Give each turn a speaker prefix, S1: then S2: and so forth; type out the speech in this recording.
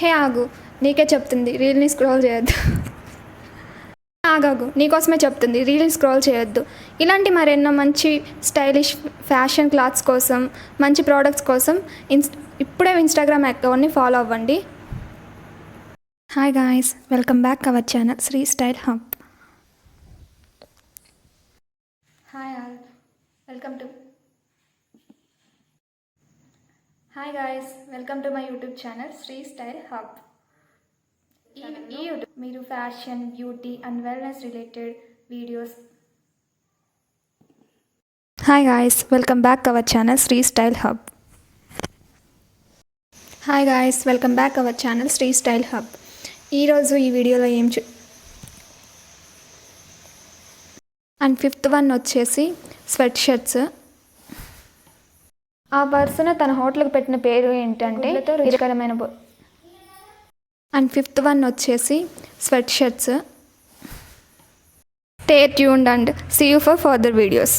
S1: హే ఆగు నీకే చెప్తుంది రీల్ని స్క్రోల్ చేయొద్దు. ఆగాగు నీకోసమే చెప్తుంది రీల్ని స్క్రోల్ చేయొద్దు. ఇలాంటి మరెన్నో మంచి స్టైలిష్ ఫ్యాషన్ క్లాత్స్ కోసం మంచి ప్రోడక్ట్స్ కోసం ఇన్స్ ఇప్పుడే ఇన్స్టాగ్రామ్ అకౌంట్ని ఫాలో అవ్వండి. Hi guys welcome back our channel Sri style hub hi all welcome to hi guys welcome to my YouTube channel Sri style hub ఈ ఈ యూట్యూబ్ మీరు fashion beauty and wellness related videos hi guys welcome back our channel Sri style hub hi guys welcome back our channel Sri style hub ఈరోజు ఈ వీడియోలో ఏం చూ and fifth one వచ్చేసి sweat shirts ఆ పర్సన్ తన హోటల్కి పెట్టిన పేరు ఏంటంటే రుచికరమైన అండ్ ఫిఫ్త్ వన్ వచ్చేసి sweat shirts. Stay tuned and see you for further videos